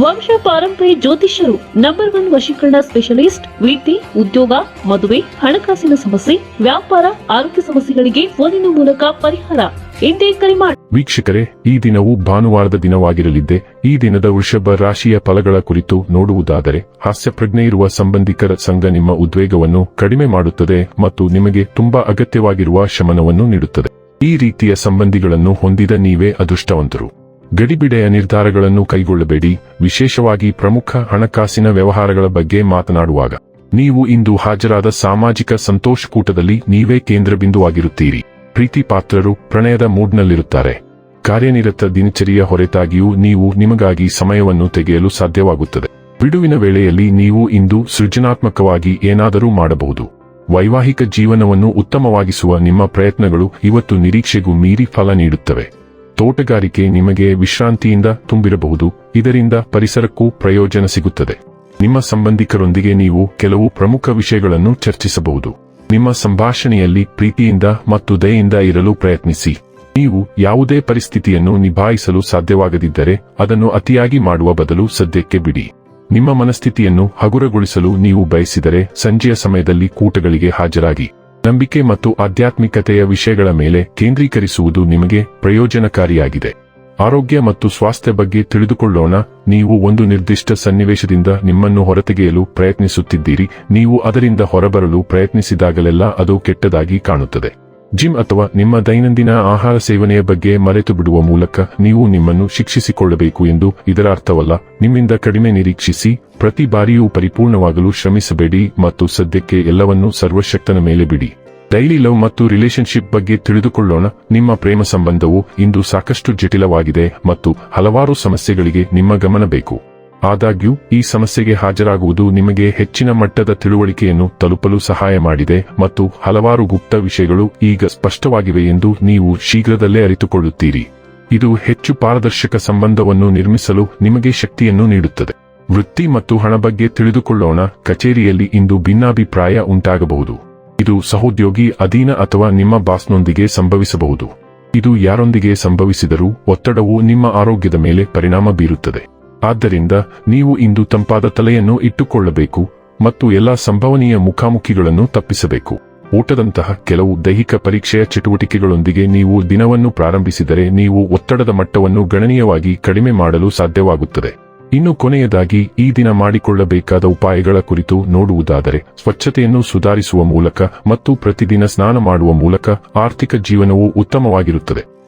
ವಂಶ ಪಾರಂಪರ್ಯ ಜ್ಯೋತಿಷ್ಯರು ನಂಬರ್ ಒನ್ ವಶೀಕರಣ ಸ್ಪೆಷಲಿಸ್ಟ್ ವಿದ್ಯೆ ಉದ್ಯೋಗ, ಮದುವೆ, ಹಣಕಾಸಿನ ಸಮಸ್ಯೆ, ವ್ಯಾಪಾರ, ಆರೋಗ್ಯ ಸಮಸ್ಯೆಗಳಿಗೆ ಫೋನಿನ ಮೂಲಕ ಪರಿಹಾರ. ಎಂದೇ ಕರೆ ಮಾಡಿ ವೀಕ್ಷಕರೇ, ಈ ದಿನವು ಭಾನುವಾರದ ದಿನವಾಗಿರಲಿದ್ದೆ. ಈ ದಿನದ ವೃಷಭ ರಾಶಿಯ ಫಲಗಳ ಕುರಿತು ನೋಡುವುದಾದರೆ ಹಾಸ್ಯಪ್ರಜ್ಞೆ ಇರುವ ಸಂಬಂಧಿಕರ ಸಂಘ ನಿಮ್ಮ ಉದ್ವೇಗವನ್ನು ಕಡಿಮೆ ಮಾಡುತ್ತದೆ ಮತ್ತು ನಿಮಗೆ ತುಂಬಾ ಅಗತ್ಯವಾಗಿರುವ ಶಮನವನ್ನು ನೀಡುತ್ತದೆ. ಈ ರೀತಿಯ ಸಂಬಂಧಿಗಳನ್ನು ಹೊಂದಿದ ನೀವೇ ಅದೃಷ್ಟವಂತರು. ಗಡಿಬಿಡೆಯ ನಿರ್ಧಾರಗಳನ್ನು ಕೈಗೊಳ್ಳಬೇಡಿ. ವಿಶೇಷವಾಗಿ ಪ್ರಮುಖ ಹಣಕಾಸಿನ ವ್ಯವಹಾರಗಳ ಬಗ್ಗೆ ಮಾತನಾಡುವಾಗ, ನೀವು ಇಂದು ಹಾಜರಾದ ಸಾಮಾಜಿಕ ಸಂತೋಷಕೂಟದಲ್ಲಿ ನೀವೇ ಕೇಂದ್ರಬಿಂದುವಾಗಿರುತ್ತೀರಿ. ಪ್ರೀತಿ ಪಾತ್ರರು ಪ್ರಣಯದ ಮೂಡ್ನಲ್ಲಿರುತ್ತಾರೆ. ಕಾರ್ಯನಿರತ ದಿನಚರಿಯ ಹೊರತಾಗಿಯೂ ನೀವು ನಿಮಗಾಗಿ ಸಮಯವನ್ನು ತೆಗೆಯಲು ಸಾಧ್ಯವಾಗುತ್ತದೆ. ಬಿಡುವಿನ ವೇಳೆಯಲ್ಲಿ ನೀವು ಇಂದು ಸೃಜನಾತ್ಮಕವಾಗಿ ಏನಾದರೂ ಮಾಡಬಹುದು. ವೈವಾಹಿಕ ಜೀವನವನ್ನು ಉತ್ತಮವಾಗಿಸುವ ನಿಮ್ಮ ಪ್ರಯತ್ನಗಳು ಇವತ್ತು ನಿರೀಕ್ಷೆಗೂ ಮೀರಿ ಫಲ ನೀಡುತ್ತವೆ. ತೋಟಗಾರಿಕೆ ನಿಮಗೆ ವಿಶ್ರಾಂತಿಯಿಂದ ತುಂಬಿರಬಹುದು. ಇದರಿಂದ ಪರಿಸರಕ್ಕೂ ಪ್ರಯೋಜನ ಸಿಗುತ್ತದೆ. ನಿಮ್ಮ ಸಂಬಂಧಿಕರೊಂದಿಗೆ ನೀವು ಕೆಲವು ಪ್ರಮುಖ ವಿಷಯಗಳನ್ನು ಚರ್ಚಿಸಬಹುದು. ನಿಮ್ಮ ಸಂಭಾಷಣೆಯಲ್ಲಿ ಪ್ರೀತಿಯಿಂದ ಮತ್ತು ದಯೆಯಿಂದ ಇರಲು ಪ್ರಯತ್ನಿಸಿ. ನೀವು ಯಾವುದೇ ಪರಿಸ್ಥಿತಿಯನ್ನು ನಿಭಾಯಿಸಲು ಸಾಧ್ಯವಾಗದಿದ್ದರೆ ಅದನ್ನು ಅತಿಯಾಗಿ ಮಾಡುವ ಬದಲು ಸದ್ಯಕ್ಕೆ ಬಿಡಿ. ನಿಮ್ಮ ಮನಸ್ಥಿತಿಯನ್ನು ಹಗುರಗೊಳಿಸಲು ನೀವು ಬಯಸಿದರೆ ಸಂಜೆಯ ಸಮಯದಲ್ಲಿ ಕೂಟಗಳಿಗೆ ಹಾಜರಾಗಿ. ನಂಬಿಕೆ ಮತ್ತು ಆಧ್ಯಾತ್ಮಿಕತೆಯ ವಿಷಯಗಳ ಮೇಲೆ ಕೇಂದ್ರೀಕರಿಸುವುದು ನಿಮಗೆ ಪ್ರಯೋಜನಕಾರಿಯಾಗಿದೆ. ಆರೋಗ್ಯ ಮತ್ತು ಸ್ವಾಸ್ಥ್ಯ ಬಗ್ಗೆ ತಿಳಿದುಕೊಳ್ಳೋಣ, ನೀವು ಒಂದು ನಿರ್ದಿಷ್ಟ ಸನ್ನಿವೇಶದಿಂದ ನಿಮ್ಮನ್ನು ಹೊರತೆಗೆಯಲು ಪ್ರಯತ್ನಿಸುತ್ತಿದ್ದೀರಿ, ನೀವು ಅದರಿಂದ ಹೊರಬರಲು ಪ್ರಯತ್ನಿಸಿದಾಗಲೆಲ್ಲ ಅದು ಕೆಟ್ಟದಾಗಿ ಕಾಣುತ್ತದೆ. ಜಿಮ್ ಅಥವಾ ನಿಮ್ಮ ದೈನಂದಿನ ಆಹಾರ ಸೇವನೆಯ ಬಗ್ಗೆ ಮರೆತು ಬಿಡುವ ಮೂಲಕ ನೀವು ನಿಮ್ಮನ್ನು ಶಿಕ್ಷಿಸಿಕೊಳ್ಳಬೇಕು ಎಂದು ಇದರ ಅರ್ಥವಲ್ಲ. ನಿಮ್ಮಿಂದ ಕಡಿಮೆ ನಿರೀಕ್ಷಿಸಿ, ಪ್ರತಿ ಬಾರಿಯೂ ಪರಿಪೂರ್ಣವಾಗಲು ಶ್ರಮಿಸಬೇಡಿ ಮತ್ತು ಸದ್ಯಕ್ಕೆ ಎಲ್ಲವನ್ನೂ ಸರ್ವಶಕ್ತನ ಮೇಲೆ ಬಿಡಿ. ಡೈಲಿ ಲವ್ ಮತ್ತು ರಿಲೇಶನ್ಶಿಪ್ ಬಗ್ಗೆ ತಿಳಿದುಕೊಳ್ಳೋಣ. ನಿಮ್ಮ ಪ್ರೇಮ ಸಂಬಂಧವು ಇಂದು ಸಾಕಷ್ಟು ಜಟಿಲವಾಗಿದೆ ಮತ್ತು ಹಲವಾರು ಸಮಸ್ಯೆಗಳಿಗೆ ನಿಮ್ಮ ಗಮನ ಬೇಕು. ಆದಾಗ್ಯೂ, ಈ ಸಮಸ್ಯೆಗೆ ಹಾಜರಾಗುವುದು ನಿಮಗೆ ಹೆಚ್ಚಿನ ಮಟ್ಟದ ತಿಳುವಳಿಕೆಯನ್ನು ತಲುಪಲು ಸಹಾಯ ಮಾಡಿದೆ ಮತ್ತು ಹಲವಾರು ಗುಪ್ತ ವಿಷಯಗಳು ಈಗ ಸ್ಪಷ್ಟವಾಗಿವೆ ಎಂದು ನೀವು ಶೀಘ್ರದಲ್ಲೇ ಅರಿತುಕೊಳ್ಳುತ್ತೀರಿ. ಇದು ಹೆಚ್ಚು ಪಾರದರ್ಶಕ ಸಂಬಂಧವನ್ನು ನಿರ್ಮಿಸಲು ನಿಮಗೆ ಶಕ್ತಿಯನ್ನು ನೀಡುತ್ತದೆ. ವೃತ್ತಿ ಮತ್ತು ಹಣ ಬಗ್ಗೆ ತಿಳಿದುಕೊಳ್ಳೋಣ, ಕಚೇರಿಯಲ್ಲಿ ಇಂದು ಭಿನ್ನಾಭಿಪ್ರಾಯ ಉಂಟಾಗಬಹುದು. ಇದು ಸಹೋದ್ಯೋಗಿ, ಅಧೀನ ಅಥವಾ ನಿಮ್ಮ ಬಾಸ್ನೊಂದಿಗೆ ಸಂಭವಿಸಬಹುದು. ಇದು ಯಾರೊಂದಿಗೆ ಸಂಭವಿಸಿದರೂ ಒತ್ತಡವು ನಿಮ್ಮ ಆರೋಗ್ಯದ ಮೇಲೆ ಪರಿಣಾಮ ಬೀರುತ್ತದೆ. ಆದ್ದರಿಂದ ನೀವು ಇಂದು ತಂಪಾದ ತಲೆಯನ್ನು ಇಟ್ಟುಕೊಳ್ಳಬೇಕು ಮತ್ತು ಎಲ್ಲಾ ಸಂಭವನೀಯ ಮುಖಾಮುಖಿಗಳನ್ನು ತಪ್ಪಿಸಬೇಕು. ಊಟದಂತಹ ಕೆಲವು ದೈಹಿಕ ಪರೀಕ್ಷೆಯ ಚಟುವಟಿಕೆಗಳೊಂದಿಗೆ ನೀವು ದಿನವನ್ನು ಪ್ರಾರಂಭಿಸಿದರೆ ನೀವು ಒತ್ತಡದ ಮಟ್ಟವನ್ನು ಗಣನೀಯವಾಗಿ ಕಡಿಮೆ ಮಾಡಲು ಸಾಧ್ಯವಾಗುತ್ತದೆ. ಇನ್ನು ಕೊನೆಯದಾಗಿ, ಈ ದಿನ ಮಾಡಿಕೊಳ್ಳಬೇಕಾದ ಉಪಾಯಗಳ ಕುರಿತು ನೋಡುವುದಾದರೆ, ಸ್ವಚ್ಛತೆಯನ್ನು ಸುಧಾರಿಸುವ ಮೂಲಕ ಮತ್ತು ಪ್ರತಿದಿನ ಸ್ನಾನ ಮಾಡುವ ಮೂಲಕ ಆರ್ಥಿಕ ಜೀವನವು ಉತ್ತಮವಾಗಿರುತ್ತದೆ.